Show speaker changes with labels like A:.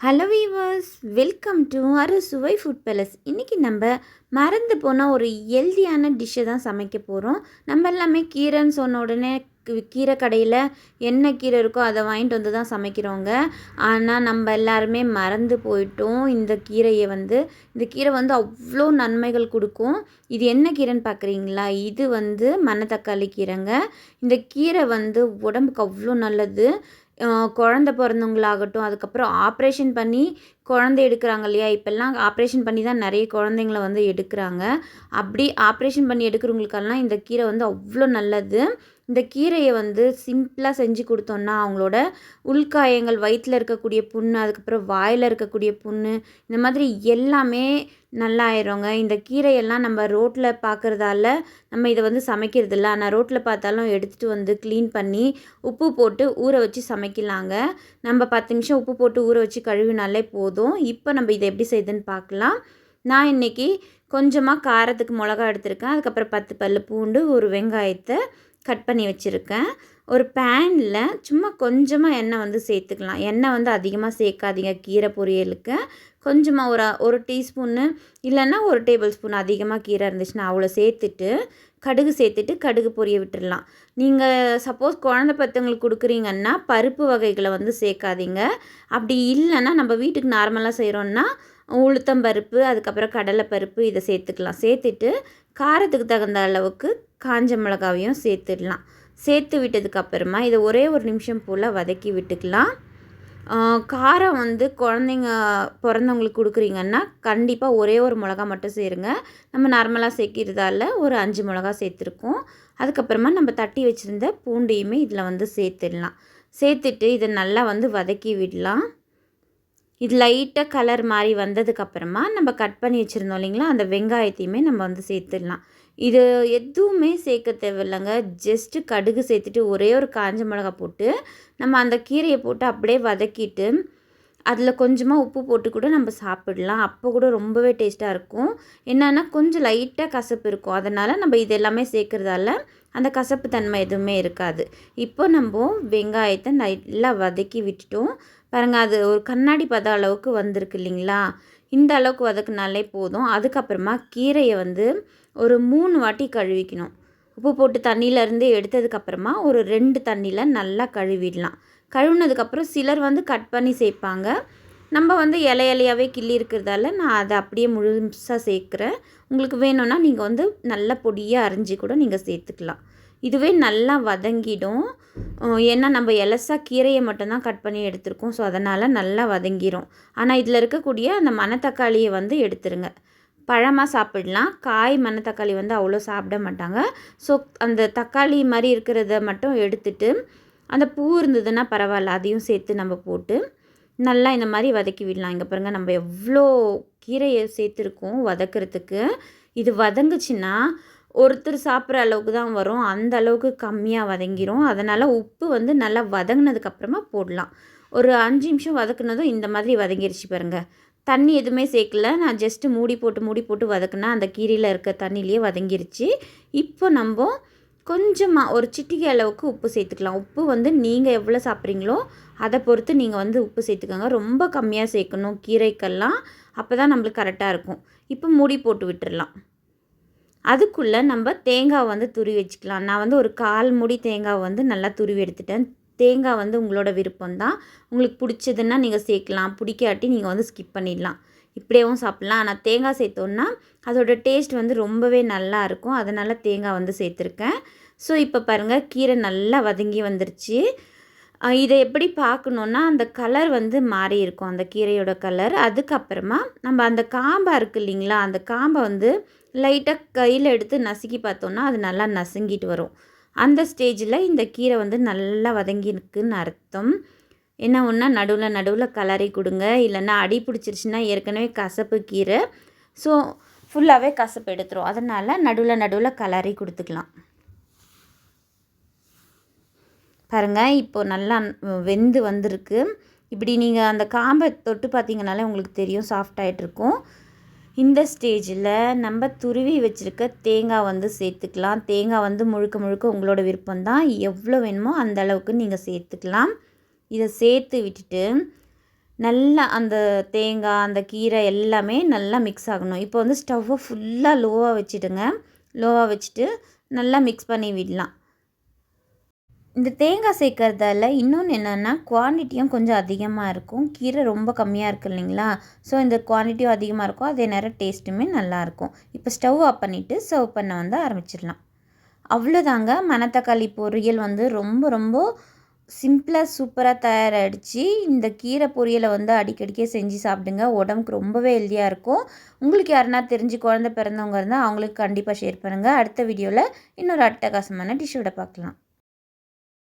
A: Hello viewers welcome to Arusuvai food palace இன்றைக்கி நம்ம மறந்து போன ஒரு ஹெல்தியான டிஷ்ஷை தான் சமைக்க போகிறோம் நம்ம எல்லாமே கீரைன்னு சொன்ன உடனே கீரை கடையில் என்ன கீரை இருக்கோ அதை வாங்கிட்டு வந்து தான் சமைக்கிறோங்க. ஆனால் நம்ம எல்லாருமே மறந்து போயிட்டோம் இந்த கீரையை வந்து. இந்த கீரை வந்து அவ்வளோ நன்மைகள் கொடுக்கும். இது என்ன கீரைன்னு பார்க்குறீங்களா இது வந்து மணத்தக்காளி கீரைங்க. இந்த கீரை வந்து உடம்புக்கு அவ்வளோ நல்லது. குழந்த பிறந்தவங்களாகட்டும் அதுக்கப்புறம் ஆப்ரேஷன் பண்ணி குழந்தை எடுக்கிறாங்க இல்லையா? இப்போல்லாம் ஆப்ரேஷன் பண்ணி தான் நிறைய குழந்தைங்கள வந்து எடுக்கிறாங்க. அப்படி ஆப்ரேஷன் பண்ணி எடுக்கிறவங்களுக்கெல்லாம் இந்த கீரை வந்து அவ்வளோ நல்லது. இந்த கீரையை வந்து சிம்பிளாக செஞ்சு கொடுத்தோன்னா அவங்களோட உள்காயங்கள் வயிற்றில் இருக்கக்கூடிய புண்ணு அதுக்கப்புறம் வாயில் இருக்கக்கூடிய புண்ணு இந்த மாதிரி எல்லாமே நல்லா ஆயிருங்க இந்த கீரையெல்லாம் நம்ம ரோட்டில் பார்க்குறதால நம்ம இதை வந்து சமைக்கிறது இல்லை ஆனால் ரோட்டில் பார்த்தாலும் எடுத்துகிட்டு வந்து க்ளீன் பண்ணி உப்பு போட்டு ஊற வச்சு சமைக்கலாங்க. நம்ம பத்து நிமிஷம் உப்பு போட்டு ஊற வச்சு கழுவினாலே போதும். இப்போ நம்ம இதை எப்படி செய்யுதுன்னு பார்க்கலாம். நான் இன்றைக்கி கொஞ்சமாக காரத்துக்கு மிளகா எடுத்திருக்கேன். அதுக்கப்புறம் பத்து பல்லு பூண்டு ஒரு வெங்காயத்தை கட் பண்ணி வச்சுருக்கேன். ஒரு பேனில் சும்மா கொஞ்சமாக எண்ணெய் வந்து சேர்த்துக்கலாம். எண்ணெய் வந்து அதிகமாக சேர்க்காதீங்க கீரை பொரியலுக்கு. கொஞ்சமாக ஒரு ஒரு டீஸ்பூன்னு இல்லைன்னா ஒரு டேபிள் ஸ்பூன் அதிகமாக கீரை இருந்துச்சுன்னா அவ்வளோ சேர்த்துட்டு கடுகு சேர்த்துட்டு கடுகு பொரிய விட்டுடலாம் நீங்கள் சப்போஸ் குழந்த பத்தவங்களுக்கு கொடுக்குறீங்கன்னா பருப்பு வகைகளை வந்து சேர்க்காதீங்க. அப்படி இல்லைன்னா நம்ம வீட்டுக்கு நார்மலாக செய்கிறோன்னா உளுத்தம் பருப்பு அதுக்கப்புறம் கடலைப்பருப்பு இதை சேர்த்துக்கலாம். சேர்த்துட்டு காரத்துக்கு தகுந்த அளவுக்கு காஞ்ச மிளகாவையும் சேர்த்துடலாம். சேர்த்து விட்டதுக்கப்புறமா இதை ஒரே ஒரு நிமிஷம் போல் வதக்கி விட்டுக்கலாம். காரம் வந்து குழந்தைங்க பிறந்தவங்களுக்கு கொடுக்குறீங்கன்னா கண்டிப்பாக ஒரே ஒரு மிளகா மட்டும் சேருங்க. நம்ம நார்மலாக சேர்க்கிறதால ஒரு அஞ்சு மிளகா சேர்த்துருக்கோம். அதுக்கப்புறமா நம்ம தட்டி வச்சுருந்த பூண்டையுமே இதில் வந்து சேர்த்துடலாம். சேர்த்துட்டு இதை நல்லா வந்து வதக்கி விடலாம். இது லைட்டாக கலர் மாதிரி வந்ததுக்கப்புறமா நம்ம கட் பண்ணி வச்சுருந்தோம் இல்லைங்களா? அந்த வெங்காயத்தையுமே நம்ம வந்து சேர்த்துடலாம். இது எதுவுமே சேர்க்க தேவையில்லைங்க. ஜஸ்ட்டு கடுகு சேர்த்துட்டு ஒரே ஒரு காஞ்ச மிளகா போட்டு நம்ம அந்த கீரையை போட்டு அப்படியே வதக்கிட்டு அதில் கொஞ்சமாக உப்பு போட்டு கூட நம்ம சாப்பிடலாம். அப்போ கூட ரொம்பவே டேஸ்ட்டாக இருக்கும். என்னென்னா கொஞ்சம் லைட்டாக கசப்பு இருக்கும். அதனால் நம்ம இது எல்லாமே சேர்க்குறதால அந்த கசப்பு தன்மை எதுவுமே இருக்காது. இப்போ நம்ம வெங்காயத்தை நல்லா வதக்கி விட்டுட்டோம். பாருங்கள் அது ஒரு கண்ணாடி பத அளவுக்கு வந்திருக்கு இல்லைங்களா? இந்த அளவுக்கு வதக்குனாலே போதும். அதுக்கப்புறமா கீரையை வந்து ஒரு மூணு வாட்டி கழுவிக்கணும். உப்பு போட்டு தண்ணியிலேருந்து எடுத்ததுக்கப்புறமா ஒரு ரெண்டு தண்ணியில் நல்லா கழுவிடலாம். கழுவுனதுக்கப்புறம் சிலர் வந்து கட் பண்ணி சேர்ப்பாங்க. நம்ம வந்து இலை கிள்ளி இருக்கிறதால நான் அதை அப்படியே முழுசாக சேர்க்குறேன். உங்களுக்கு வேணும்னா நீங்கள் வந்து நல்ல பொடியாக அரிஞ்சு கூட நீங்கள் சேர்த்துக்கலாம். இதுவே நல்லா வதங்கிடும். ஏன்னா நம்ம எலசா கீரையை மட்டும்தான் கட் பண்ணி எடுத்திருக்கோம். ஸோ அதனால் நல்லா வதங்கிடும் ஆனால் இதில் இருக்கக்கூடிய அந்த மணத்தக்காளியை வந்து எடுத்துருங்க. பழமாக சாப்பிடலாம். காய் மணத்தக்காளி வந்து அவ்வளோ சாப்பிட மாட்டாங்க. ஸோ அந்த தக்காளி மாதிரி இருக்கிறத மட்டும் எடுத்துட்டு அந்த பூ இருந்ததுன்னா பரவாயில்ல அதையும் சேர்த்து நம்ம போட்டு நல்லா இந்த மாதிரி வதக்கி விடலாம். இங்கே பாருங்கள் நம்ம எவ்வளோ கீரையை சேர்த்துருக்கோம் வதக்கிறதுக்கு. இது வதங்குச்சுன்னா ஒருத்தர் சாப்பிட்ற அளவுக்கு தான் வரும். அந்த அளவுக்கு கம்மியாக வதங்கிரும். அதனால் உப்பு வந்து நல்லா வதங்கினதுக்கப்புறமா போடலாம். ஒரு அஞ்சு நிமிஷம் வதக்குனதும் இந்த மாதிரி வதங்கிருச்சு பாருங்கள் தண்ணி எதுவுமே சேர்க்கல. நான் ஜஸ்ட்டு மூடி போட்டு மூடி போட்டு வதக்குனா அந்த கீரையில் இருக்க தண்ணியிலேயே வதங்கிருச்சு. இப்போ நம்ம கொஞ்சமாக ஒரு சிட்டிகை அளவுக்கு உப்பு சேர்த்துக்கலாம். உப்பு வந்து நீங்கள் எவ்வளோ சாப்பிட்றீங்களோ அதை பொறுத்து நீங்கள் வந்து உப்பு சேர்த்துக்கோங்க. ரொம்ப கம்மியாக சேர்க்கணும். கீரைக்கெல்லாம் அப்போ தான் நம்மளுக்கு கரெக்டாக இருக்கும். இப்போ மூடி போட்டு விட்டுடலாம் அதுக்குள்ளே நம்ம தேங்காய் வந்து துருவி வச்சுக்கலாம். நான் வந்து ஒரு கால் முடி தேங்காய் வந்து நல்லா துருவி எடுத்துட்டேன். தேங்காய் வந்து உங்களோட விருப்பம் தான் உங்களுக்கு பிடிச்சதுன்னா நீங்கள் சேர்க்கலாம். பிடிக்காட்டி நீங்கள் வந்து ஸ்கிப் பண்ணிடலாம். இப்படியேவும் சாப்பிட்லாம். ஆனால் தேங்காய் சேர்த்தோன்னா அதோட டேஸ்ட் வந்து ரொம்பவே நல்லா இருக்கும். அதனால் தேங்காய் வந்து சேர்த்துருக்கேன். ஸோ இப்போ பாருங்கள் கீரை நல்லா வதங்கி வந்துருச்சு. இதை எப்படி பார்க்கணுன்னா அந்த கலர் வந்து மாறி இருக்கும். அந்த கீரையோட கலர் அதுக்கப்புறமா நம்ம அந்த காம்பாக இருக்குது இல்லைங்களா? அந்த காம்பை வந்து லைட்டாக கையில் எடுத்து நசுக்கி பார்த்தோன்னா அது நல்லா நசுங்கிட்டு வரும். அந்த ஸ்டேஜில் இந்த கீரை வந்து நல்லா வதங்கியிருக்குன்னு அர்த்தம். என்ன ஒன்றா நடுவில் நடுவில் கலரி கொடுங்க. இல்லைன்னா அடி பிடிச்சிருச்சுன்னா ஏற்கனவே கசப்பு கீரை. ஸோ ஃபுல்லாகவே கசப்பு எடுத்துரும். அதனால் நடுவில் நடுவில் கலரி கொடுத்துக்கலாம். பாருங்கள் இப்போது நல்லா வெந்து வந்திருக்கு. இப்படி நீங்கள் அந்த காம்பை தொட்டு பார்த்தீங்கனாலே உங்களுக்கு தெரியும் சாஃப்ட் ஆயிட்டு இருக்கும். இந்த ஸ்டேஜில் நம்ம துருவி வச்சுருக்க தேங்காய் வந்து சேர்த்துக்கலாம். தேங்காய் வந்து முழுக்க முழுக்க உங்களோட விருப்பம் தான் எவ்வளோ வேணுமோ அந்த அளவுக்கு நீங்கள் சேர்த்துக்கலாம். இதை சேர்த்து விட்டுட்டு நல்லா அந்த தேங்காய் அந்த கீரை எல்லாமே நல்லா மிக்ஸ் ஆகணும். இப்போ வந்து ஸ்டவ்வை ஃபுல்லாக லோவாக வச்சுடுங்க. லோவாக வச்சுட்டு நல்லா மிக்ஸ் பண்ணி விடலாம். இந்த தேங்காய் சேர்க்கறதால இன்னொன்று என்னென்னா குவான்டிட்டியும் கொஞ்சம் அதிகமாக இருக்கும். கீரை ரொம்ப கம்மியாக இருக்குது இல்லைங்களா? ஸோ இந்த குவான்டிட்டியும் அதிகமாக இருக்கும். அதே நேரம் டேஸ்ட்டுமே நல்லாயிருக்கும் இப்போ ஸ்டவ் ஆஃப் பண்ணிவிட்டு சர்வ் பண்ண வந்து ஆரம்பிச்சிடலாம். அவ்வளோதாங்க மணத்தக்காளி பொரியல் வந்து ரொம்ப ரொம்ப சிம்பிளாக சூப்பராக தயாராகிடுச்சு இந்த கீரை பொரியலை வந்து அடிக்கடிக்கே செஞ்சு சாப்பிடுங்க. உடம்புக்கு ரொம்பவே ஹெல்த்தியாக இருக்கும். உங்களுக்கு யாருன்னா தெரிஞ்சு குழந்த பிறந்தவங்க இருந்தால் அவங்களுக்கு கண்டிப்பாக ஷேர் பண்ணுங்கள் அடுத்த வீடியோவில் இன்னொரு அட்டகாசமான டிஷ்ஷோட பார்க்கலாம்.